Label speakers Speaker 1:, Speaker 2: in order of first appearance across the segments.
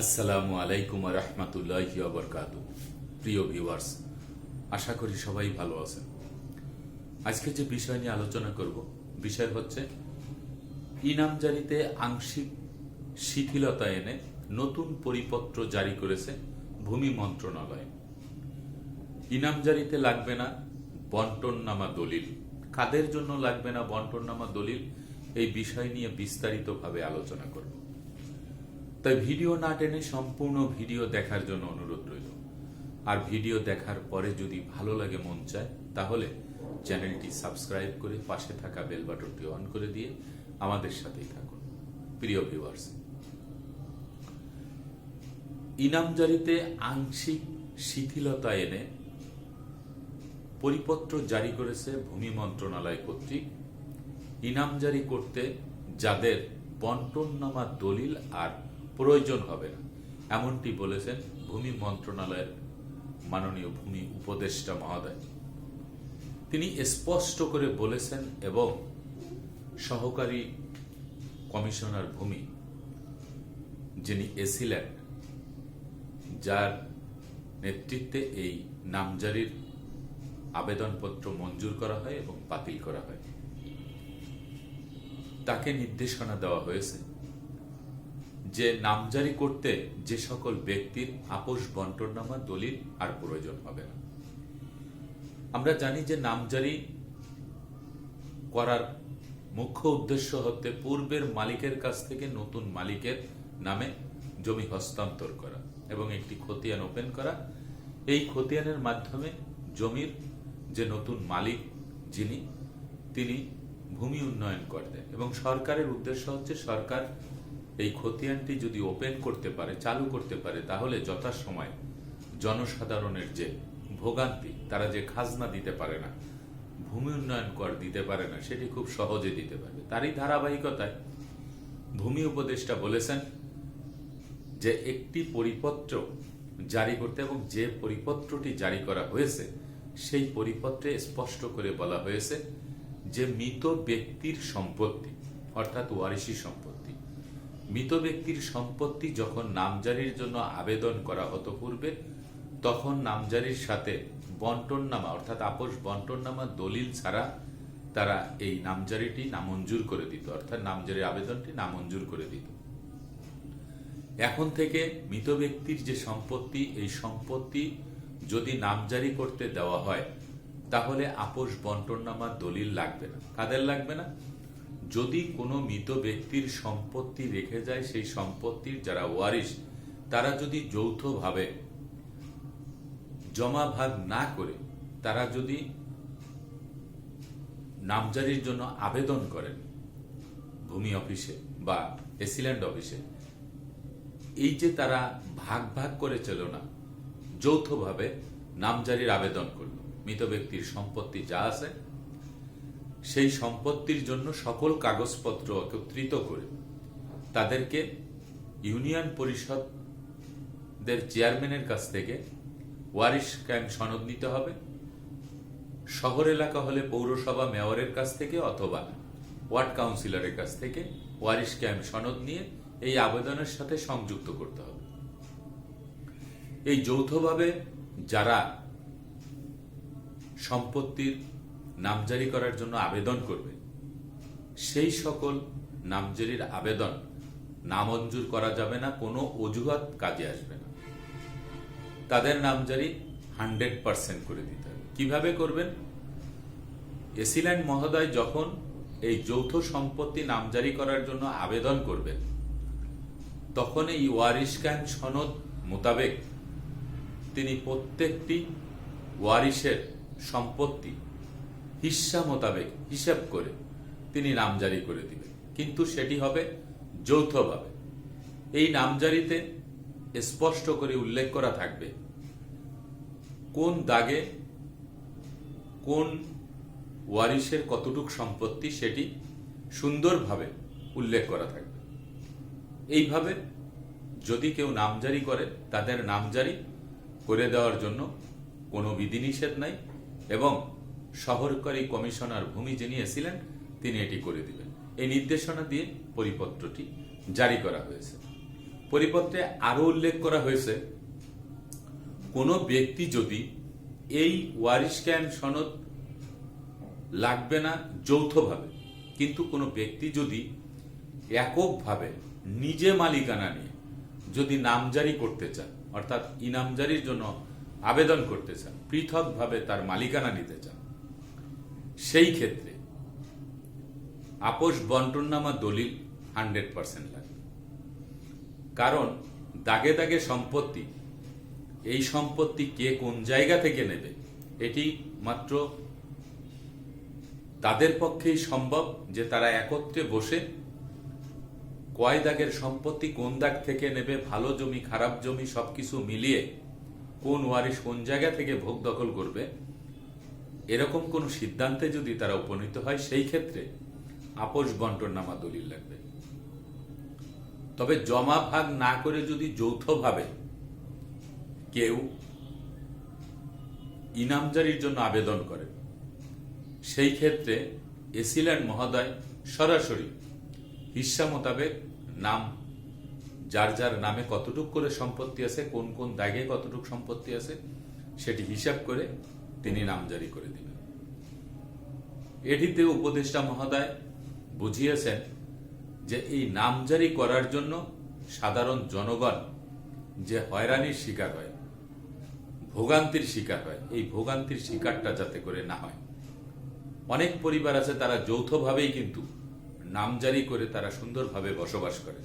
Speaker 1: আসসালামু আলাইকুম রহমতুল্লাহ বরকাত প্রিয় ভিউয়ার্স, আশা করি সবাই ভালো আছেন। আজকে যে বিষয় নিয়ে আলোচনা করব, বিষয় হচ্ছে ইনামজারিতে আংশিক শিথিলতা এনে নতুন পরিপত্র জারি করেছে ভূমি মন্ত্রণালয়। ইনামজারিতে লাগবে না বন্টননামা দলিল। কাদের জন্য লাগবে না বন্টননামা দলিল, এই বিষয় নিয়ে বিস্তারিতভাবে আলোচনা করব। তাই ভিডিও না টেনে সম্পূর্ণ ভিডিও দেখার জন্য অনুরোধ রইল। আর ভিডিও দেখার পরে যদি ভালো লাগে মন চায়, তাহলে চ্যানেলটি সাবস্ক্রাইব করে পাশে থাকা বেল বাটনটি অন করে দিয়ে আমাদের সাথেই থাকুন। প্রিয় ভিউয়ার্স ইনামজারিতে আংশিক শিথিলতা এনে পরিপত্র জারি করেছে ভূমি মন্ত্রণালয় কর্তৃক। ইনামজারি করতে যাদের বন্টননামা দলিল আর প্রয়োজন হবে না। এমনটি বলেছেন ভূমি মন্ত্রণালয়ের মাননীয় ভূমি উপদেষ্টা মহোদয়। তিনি স্পষ্ট করে বলেছেন এবং সহকারী কমিশনার ভূমি, যিনি এসিল্যান্ড যার নেতৃত্বে এই নামজারির আবেদনপত্র মঞ্জুর করা হয় এবং বাতিল করা হয়। তাকে নির্দেশনা দেওয়া হয়েছে যে নামজারি করতে যে সকল ব্যক্তির আপোষ বন্টননামা দলিল আর প্রয়োজন হবে না। আমরা জানি যে নামজারি করার মুখ্য উদ্দেশ্য হতে পূর্বের মালিকের কাছ থেকে নতুন মালিকের নামে জমি হস্তান্তর করা এবং একটি খতিয়ান ওপেন করা। এই খতিয়ানের মাধ্যমে জমির যে নতুন মালিক যিনি, তিনি ভূমি উন্নয়ন করতেন এবং সরকারের উদ্দেশ্য হচ্ছে সরকার এই খতিয়ানটি যদি ওপেন করতে পারে, চালু করতে পারে, তাহলে যথাসময় জনসাধারণের যে ভোগান্তি, তারা যে খাজনা দিতে পারে না, ভূমি উন্নয়ন কর দিতে পারে না, সেটি খুব সহজে দিতে পারবে। তারই ধারাবাহিকতায় ভূমি উপদেষ্টা বলেছেন যে একটি পরিপত্র জারি করতে এবং যে পরিপত্রটি জারি করা হয়েছে, সেই পরিপত্রে স্পষ্ট করে বলা হয়েছে যে মৃত ব্যক্তির সম্পত্তি, অর্থাৎ ওয়ারিশি সম্পত্তি মৃত ব্যক্তির সম্পত্তি যখন নামজারির জন্য আবেদন করা হতো পূর্বে, তখন নামজারির সাথে বন্টননামা, অর্থাৎ আপোষ বন্টননামা দলিল ছাড়া তারা এই নামজারিটি নামঞ্জুর করে দিত, অর্থাৎ নামজারির আবেদনটি নামঞ্জুর করে দিত। এখন থেকে মৃত ব্যক্তির যে সম্পত্তি, এই সম্পত্তি যদি নামজারি করতে দেওয়া হয়, তাহলে আপোষ বন্টননামা দলিল লাগবে না। কাদের লাগবে না? যদি কোনো মৃত ব্যক্তির সম্পত্তি রেখে যায় সেই সম্পত্তির যারা ওয়ারিশ, তারা যদি যৌথভাবে জমা ভাগ না করে, তারা যদি নামজারির জন্য আবেদন করেন ভূমি অফিসে বা এসিল্যান্ড অফিসে, এই যে তারা ভাগ ভাগ করে চল না, যৌথভাবে নামজারির আবেদন করল, মৃত ব্যক্তির সম্পত্তি যা আছে সেই সম্পত্তির জন্য সকল কাগজপত্র একত্রিত করে তাদেরকে ইউনিয়ন পরিষদের চেয়ারম্যানের কাছ থেকে ওয়ারিশ ক্যাম্প সনদ নিতে হবে, শহর এলাকা হলে পৌরসভা মেয়রের কাছ থেকে অথবা ওয়ার্ড কাউন্সিলরের কাছ থেকে ওয়ারিশ ক্যাম্প সনদ নিয়ে এই আবেদনের সাথে সংযুক্ত করতে হবে। এই যৌথভাবে যারা সম্পত্তির নামজারি করার জন্য আবেদন করবে। সেই সকল নামজারির আবেদন নামঞ্জুর করা যাবে না, কোনো অজুহাত কাজে আসবে না। তাদের নামজারি হান্ড্রেড পার্সেন্ট করে দিতে হবে। কীভাবে করবেন? এসিল্যান্ড মহোদয় যখন এই যৌথ সম্পত্তি নামজারি করার জন্য আবেদন করবেন তখন এই ওয়ারিশ ক্যাম্প সনদ মোতাবেক তিনি প্রত্যেকটি ওয়ারিশের সম্পত্তি হিস্সা মোতাবেক হিসাব করে তিনি নামজারি করে দিবেন। কিন্তু সেটি হবে যৌথভাবে। এই নামজারিতে স্পষ্ট করে উল্লেখ করা থাকবে কোন দাগে কোন ওয়ারিশের কতটুক সম্পত্তি সেটি সুন্দরভাবে উল্লেখ করা থাকবে। এইভাবে যদি কেউ নামজারি করে, তাদের নামজারি করে দেওয়ার জন্য কোনো বিধিনিষেধ নাই এবং শহরকারী কমিশনার ভূমি যিনি এসেছিলেন, তিনি এটি করে দিবেন এই নির্দেশনা দিয়ে পরিপত্রটি জারি করা হয়েছে। পরিপত্রে আরও উল্লেখ করা হয়েছে, কোনো ব্যক্তি যদি এই ওয়ারিশ ক্যান সনদ লাগবে না যৌথভাবে, কিন্তু কোনো ব্যক্তি যদি এককভাবে নিজে মালিকানা নিয়ে যদি নামজারি করতে চান, অর্থাৎ ইনামজারির জন্য আবেদন করতে চান, পৃথকভাবে তার মালিকানা নিতে চান সেই ক্ষেত্রে আপোষ বন্টননামা দলিল হান্ড্রেড পার্সেন্ট লাগবে কারণ দাগে দাগে সম্পত্তি, এই সম্পত্তি কে কোন জায়গা থেকে নেবে, এটি মাত্র তাদের পক্ষেই সম্ভব যে তারা একত্রে বসে কয় দাগের সম্পত্তি কোন দাগ থেকে নেবে, ভালো জমি, খারাপ জমি সবকিছু মিলিয়ে কোন ওয়ারিশ কোন জায়গা থেকে ভোগ দখল করবে এরকম কোন সিদ্ধান্তে যদি তারা উপনীত হয়, সেই ক্ষেত্রে আপোষ বন্টননামা দলিল লাগবে। তবে জমা ভাগ না করে যদি যৌথভাবে কেউ ইনামজারির জন্য আবেদন করে, সেই ক্ষেত্রে এসিল্যান্ড মহোদয় সরাসরি হিস্সা মোতাবেক নাম, যার যার নামে কতটুক করে সম্পত্তি আছে, কোন কোন দাগে কতটুক সম্পত্তি আছে, সেটি হিসাব করে তিনি নামজারি করে দিবেন এটিতে উপদেষ্টা মহোদয় বুঝিয়েছেন যে এই নামজারি করার জন্য সাধারণ জনগণ যে হয়রানির শিকার হয়, ভোগান্তির শিকার হয়, এই ভোগান্তির শিকারটা যাতে করে না হয়। অনেক পরিবার আছে, তারা যৌথভাবেই কিন্তু নামজারি করে তারা সুন্দরভাবে বসবাস করে।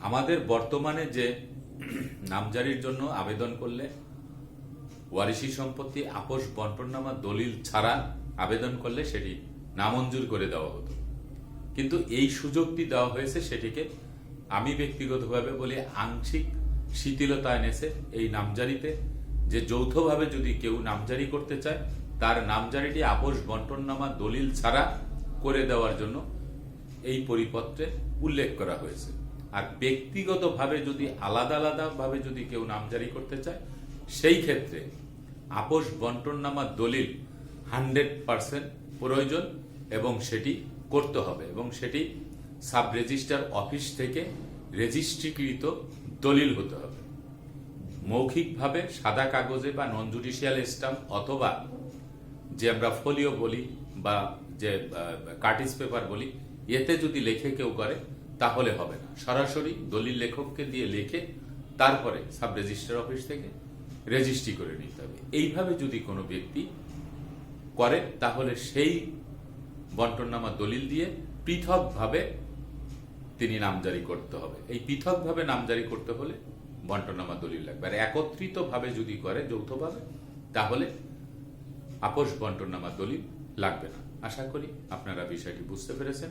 Speaker 1: আমাদের বর্তমানে যে নামজারির জন্য আবেদন করলে ওয়ারিশি সম্পত্তি, আপোষ, বন্টননামা, দলিল ছাড়া আবেদন করলে সেটি নামঞ্জুর করে দেওয়া হতো। কিন্তু এই সুযোগটি দেওয়া হয়েছে সেটিকে আমি ব্যক্তিগতভাবে বলি আংশিক শিথিলতা এনেছে এই নামজারিতে। যে যৌথভাবে যদি কেউ নামজারি করতে চায়, তার নামজারিটি, আপোষ, বন্টননামা, দলিল ছাড়া করে দেওয়ার জন্য এই পরিপত্রে উল্লেখ করা হয়েছে। আর ব্যক্তিগতভাবে যদি, আলাদা আলাদা ভাবে যদি কেউ নামজারি করতে চায় সেই ক্ষেত্রে আপোষ বন্টননামা দলিল হান্ড্রেড পার্সেন্ট প্রয়োজন এবং সেটি করতে হবে এবং সেটি সাব রেজিস্ট্রার অফিস থেকে রেজিস্ট্রিকৃত দলিল হতে হবে। মৌখিকভাবে সাদা কাগজে বা নন জুডিশিয়াল স্টাম্প অথবা যে আমরা ফোলিও বলি বা যে কার্টিস পেপার বলি, এতে যদি লেখে কেউ করে, তাহলে হবে না। সরাসরি দলিল লেখককে দিয়ে লেখে, তারপরে সাব রেজিস্ট্রার অফিস থেকে রেজিস্ট্রি করে নিতে হবে। এইভাবে যদি কোনো ব্যক্তি করে, তাহলে সেই বন্টননামা দলিল দিয়ে পৃথকভাবে তিনি নামজারি করতে হবে। এই পৃথকভাবে নামজারি করতে হলে বন্টনামা দলিল লাগবে। আর একত্রিতভাবে যদি করে যৌথভাবে, তাহলে আপোষ বন্টনামা দলিল লাগবে না। আশা করি আপনারা বিষয়টি বুঝতে পেরেছেন।